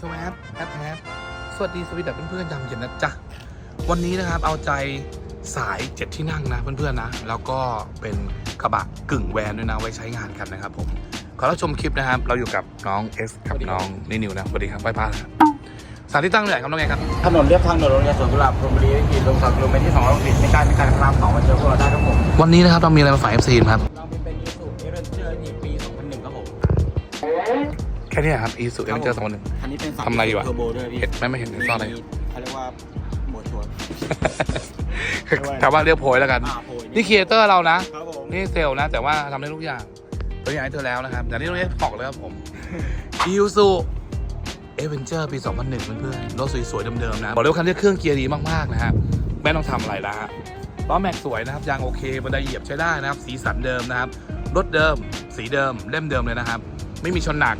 ชวแอปแอปแอปสวัสดีสวีดับเพื่อนๆยามเย็นนะจ๊ะ วันนี้นะครับเอาใจสายเจ็ดที่นั่งนะเพื่อนๆนะ แล้วก็เป็นกระบะกึ่งแวนด้วยนะไว้ใช้งานกันนะครับผม ขอรับชมคลิปนะครับ เราอยู่กับน้องเอสกับน้องนินิวนะสวัสดีครับไปพาครับสถานที่ตั้งไหนครับน้องไงครับ ถนนเรียบทางด่วนโรงเรียนสวนกุหลาบพรหมบุรีวิถีลงจากกิโลเมตรที่260ไม่ไกลไม่ไกลครับสองมาเจอพวกเราได้ครับผมวันนี้นะครับเรามีอะไรมาฝากเอฟซีครับเรามีเป็นอีสุเอเวนเจอร์อีปี2001ครับผม แค่นี้ครับอีสุเอ็นเจอร์สองหนึ่ง อันนี้เป็นทำอะไรอยู่อะ เทอร์โบด้วยพี่เห็นไหมไม่เห็นเห็นซ่อนอะไรอยู่มีเขาเรียกว่าโบชัวร์ชาวบ้านเรียกโพยแล้วกัน อ่าโพยนี่ครีเอเตอร์เรานะ ครับผมนี่เซลล์นะ แต่ว่าทำได้ทุกอย่างตัวอย่างให้เธอแล้วนะครับอย่างที่ตรงนี้บอกเลยครับผมอิวซูเอเวนเจอร์ปี 2001 เพื่อนๆรถสวยๆเดิมๆนะ บอกเลยว่าคันนี้เครื่องเกียร์ดีมากๆนะฮะไม่ต้องทำอะไรแล้วฮะล้อแม็กสวยนะครับ ยางโอเคบันไดเหยียบใช้ได้นะครับ สีสันเดิมนะครับ รถเดิม สีเดิม เล่มเดิมเลยนะครับ ไม่มีชนหนัก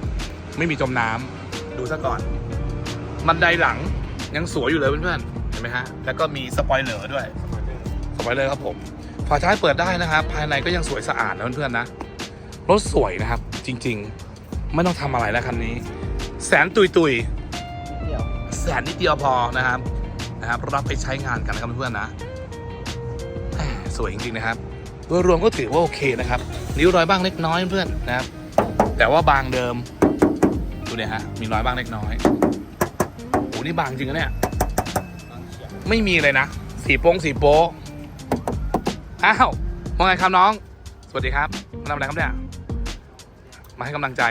ไม่มีจมน้ำดูซะก่อน บันไดหลังยังสวยอยู่เลยเพื่อนๆเห็นไหมฮะ แล้วก็มีสปอยเลอร์ด้วยสบายเลยครับผม ฝาท้ายเปิดได้นะครับ ภายในก็ยังสวยสะอาดนะเพื่อนๆนะ รถสวยนะครับ จริง ๆ ไม่ต้องทำอะไรแล้วคันนี้ แสนตุยตุยเดี่ยวๆแสนนิดเดียวพอนะครับ นะครับ รับไปใช้งานกันนะครับเพื่อนๆนะแหม่สวยจริงๆนะครับโดยรวมก็ถือว่าโอเคนะครับ นิ้วรอยบ้างเล็กน้อยเพื่อนๆนะครับ แต่ว่าบางเดิม ดูเนี่ยฮะ มีรอยบ้างเล็กน้อยโอ้นี่บางจริงนะเนี่ย ไม่มีเลยนะ สีโป้งสีโป๊อ้าวว่าไงครับน้อง สวัสดีครับมาทำอะไรครับเนี่ย มาให้กำลังใจ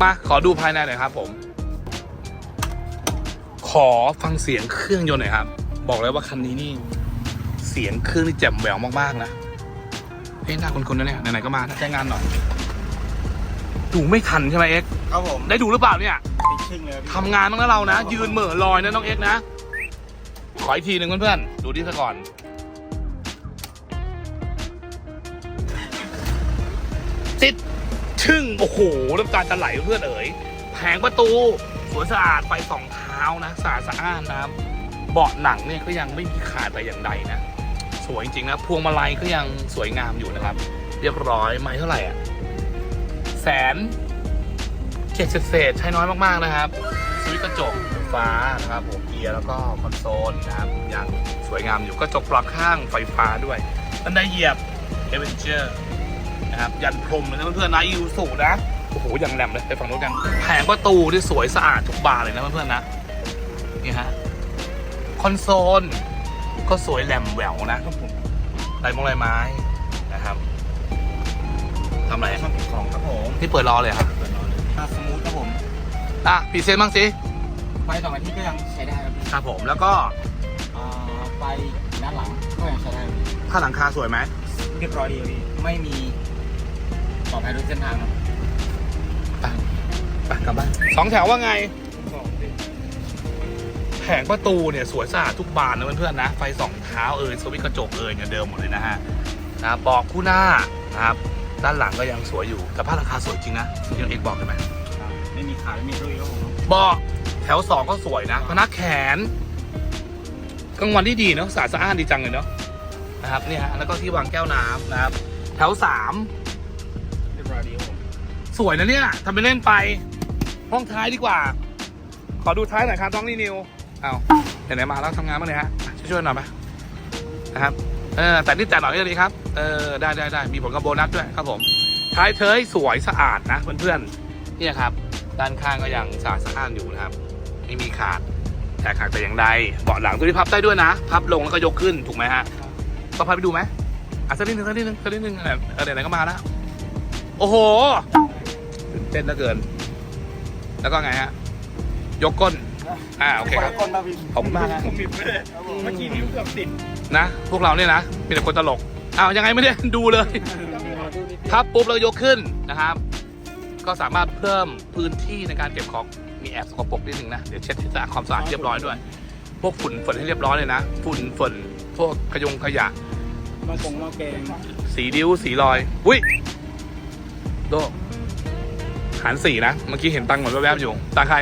มาขอดูภายในหน่อยครับผม ขอฟังเสียงเครื่องยนต์หน่อยครับ บอกเลยว่าคันนี้นี่ เสียงเครื่องนี่แจ่มแหววมากๆนะเฮ้ยหน้าคนๆนะเนี่ยไหนๆก็มานะแจ้งานหน่อย ดูไม่ทันใช่ไหมเอ็กซ์ครับผมได้ดูหรือเปล่าเนี่ยติดชึ่งเลยพี่ทำงานบ้างนะเรานะ ยืนเหม่อลอยนะน้องเอ็กซ์นะ ขออีกทีหนึ่งเพื่อนๆ ดูดิซะก่อน ติดชึ่งโอ้โหน้ำตาจะไหลเพื่อนเอ๋ยแผงประตูสวยสะอาดไฟสองเท้านะสะอาดสะอ้านนะครับเบาะหนังเนี่ยก็ยังไม่มีขาดแต่อย่างใดนะ สวยจริงๆนะพวงมาลัยก็ยังสวยงามอยู่นะครับ เรียบร้อยไม่เท่าไหร่อะ แสนเจ็ดเศษใช้น้อยมากๆนะครับสวิตช์กระจกฟ้านะครับผมเกียร์แล้วก็คอนโซลนะครับยังสวยงามอยู่กระจกปรับข้างไฟฟ้าด้วยบันไดเหยียบเอเวนเจอร์นะครับยันพรมเลยนะเพื่อนๆนะยูสูนะโอ้โหยังแหลมเลยไปฝั่งโน้นกันแผงประตูที่สวยสะอาดทุกบานเลยนะเพื่อนๆนะนี่ฮะคอนโซลก็สวยแหลมแหววนะครับผมลายมงลายไม้นะครับ ทำอะไรช่องเก็บของครับผมนี่เปิดรอเลยครับเปิดนอนเลยอ่าสมูทครับผมอะพรีเซนต์บ้างสิไฟสองอาทิตย์ก็ยังใช้ได้ครับพี่ครับผมแล้วก็อ่าไฟด้านหลังก็ยังใช้ได้อยู่ผ้าหลังคาสวยไหมเรียบร้อยดีครับพี่ไม่มีปลอดภัยทุกเส้นทางครับไปกลับบ้านสองแถวว่าไงแผงประตูเนี่ยสวยสะอาดทุกบานนะเพื่อนๆนะ ไฟสองเท้าเอ่ยสวิตช์กระจกเอ่ยเนี่ยเดิมหมดเลยนะฮะนะครับบอกคู่หน้านะครับ ด้านหลังก็ยังสวยอยู่ แต่ผ้าหลังคาสวยจริงนะที่น้องเอกบอกใช่ไหมไม่มีขาไม่มีรุ่ยครับผมเบาะแถวสองก็สวยนะพนักแขนกลางวันที่ดีเนาะสะอาดสะอ้านดีจังเลยเนาะนะครับเนี่ยฮะแล้วก็ที่วางแก้วน้ำนะครับ แถวสามเรียบร้อยดีครับผมสวยนะเนี่ยทำไปเล่นไป ห้องท้ายดีกว่า ขอดูท้ายหน่อยครับน้องนี่นิวเอาไหนๆมาแล้วทำงานบ้างเลยฮะช่วยๆหน่อยไหมนะครับ เออแต่นี่แต่หน่อยก็ดีครับ เออได้ได้ได้มีผลกับโบนัสด้วยครับผมท้ายเทยสวยสะอาดนะเพื่อนๆเนี่ยครับ ด้านข้างก็ยังสะอาดสะอ้านอยู่นะครับ ไม่มีขาดแต่ขาดแต่อย่างใดเบาะหลังตัวนี้พับได้ด้วยนะ พับลงแล้วก็ยกขึ้นถูกไหมฮะก็พาไปดูไหมอะสักนิดนึงสักนิดนึงสักนิดนึงเออเออไหนๆก็มาแล้วโอ้โหตื่นเต้นเหลือเกิน แล้วก็ไงฮะยกก้นอ่าโอเคครับคนมาวินขอบคุณมากฮะผมบิดไม่ได้เมื่อกี้นิ้วเกือบติด นะ พวกเราเนี่ยนะมีแต่คนตลกอ้าวยังไงไม่ได้ดูเลยพับปุ๊บแล้วยกขึ้นนะครับ ก็สามารถเพิ่มพื้นที่ในการเก็บของมีแอบสกปรกนิดนึงนะ เดี๋ยวเช็ดให้สะอาดความสะอาดเรียบร้อยด้วย พวกฝุ่นฝนให้เรียบร้อยเลยนะ ฝุ่นฝนพวกขยงขยะ มากงมอแกงสีดิ้วสีรอย อุ้ยโดหารสี่นะ เมื่อกี้เห็นตังค์เหมือนแวบๆอยู่ตาใคร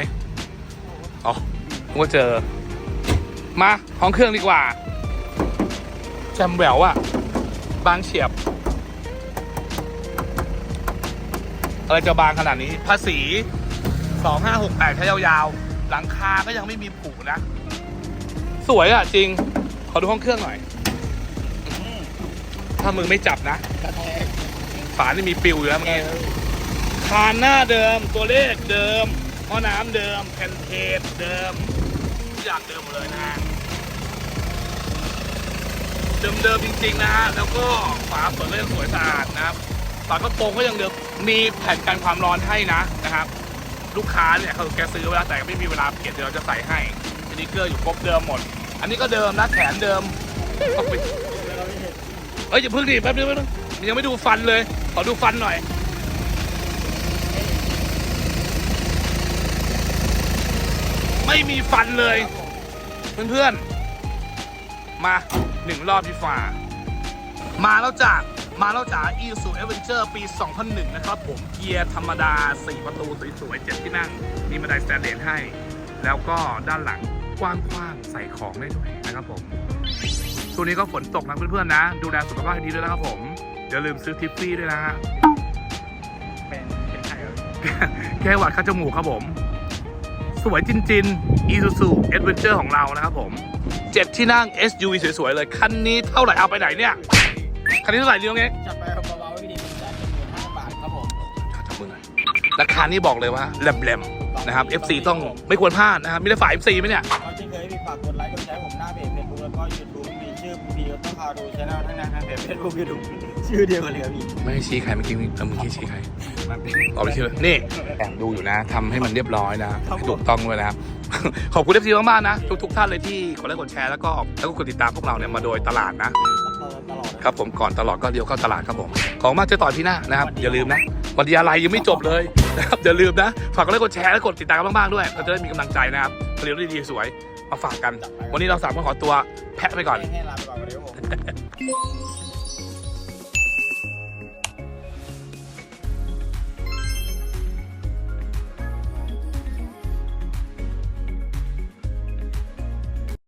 อ๋อผมก็เจอ มาห้องเครื่องดีกว่า แจมแหววอะบางเฉียบ อะไรจะบางขนาดนี้ ภาษี2568ใช้ยาวๆ หลังคาก็ยังไม่มีผุนะ สวยอะจริง ขอดูห้องเครื่องหน่อย ถ้ามือไม่จับนะ ฝานี่มีปิวอยู่แล้วเมื่อกี้คานหน้าเดิมตัวเลขเดิมหม้อน้ำเดิมแผ่นเทปเดิมทุกอย่างเดิมหมดเลยนะ เดิมๆจริงๆนะฮะแล้วก็ฝาเปิดก็ยังสวยสะอาดนะครับฝากระโปรงก็ยังเดิมมีแผ่นกันความร้อนให้นะนะครับ ลูกค้าเนี่ยเขาแกซื้อเวลาแต่ไม่มีเวลาเปลี่ยนเดี๋ยวเราจะใส่ให้สติกเกอร์อยู่ครบเดิมหมด อันนี้ก็เดิมนะแขนเดิมเอาไปเฮ้ยอย่าเพิ่งดิแป๊บนึงแป๊บนึงยังไม่ดูฟันเลย ขอดูฟันหน่อยไม่มีฟันเลย เพื่อนๆ มา หนึ่งรอบที่ฝ่า มาแล้วจากมาแล้วจาก e s u Adventure ปี 2001 นะครับผมเกียร์ธรรมดา 4 ประตูสวยๆ 7 ที่นั่ง มีบันไดสแตนเลสให้ แล้วก็ด้านหลังกว้างๆ ใส่ของได้ด้วยนะครับผมช่วงนี้ก็ฝนตกนะเพื่อนๆนะ ดูแลสุขภาพให้ดีด้วยนะครับผมอย่าลืมซื้อทิฟฟี่ด้วยนะฮะเป็นเป็นไข่เลยแค่หวัดเข้าจมูกครับผม สวยจรินๆ Isuzu Adventure ของเรานะครับผม เจ็ดที่นั่ง SUV สวยๆเลย คันนี้เท่าไหร่เอาไปไหนเนี่ย คันนี้เท่าไหร่เรื่องเงี้ยจับไปเบาๆพี่ดีเป็นแสนเป็นหมื่นห้าบาทครับผมจับมือหน่อยราคานี่บอกเลยว่าแหลมๆนะครับ FC ต้องไม่ควรพลาดนะครับมีได้ฝ่าย FC ไหมเนี่ยเราเช่นเคยพี่ฝากกดไลค์กดแชร์ผมหน้าเพจเฟซบุ๊กแล้วก็ยูทูบมีชื่อพีก็ต้องพาดูช anel ทั้งนั้นนะเพจเฟซบุ๊กยูทูบชื่อเดียวกันเลยครับพี่ไม่ให้ชี้ใครเมื่อกี้แล้วเมื่อกี้ชี้ใครมันเป็นเอาไปชื่อนี่แอบดูอยู่นะทำให้มันเรียบร้อยนะให้ถูกต้องด้วยนะครับ ขอบคุณ FC มากๆนะ ทุกๆท่านเลยที่กดไลค์กดแชร์แล้วก็แล้วก็กดติดตามพวกเราเนี่ยมาโดยตลาดนะตลอดครับผมก่อนตลอดก็เดียวเข้าตลาดครับผม ของมากเจะต่อที่หน้านะครับ อย่าลืมนะวันดีอะไรยังไม่จบเลยนะครับอย่าลืมนะ ฝากกดไลค์กดแชร์และกดติดตามกันมากๆด้วยเราจะได้มีกำลังใจนะครับผลิตดีๆสวยมาฝากกัน วันนี้เราสามคนขอตัวแพะไปก่อน ให้ลาไปก่อนวันนี้ครับผม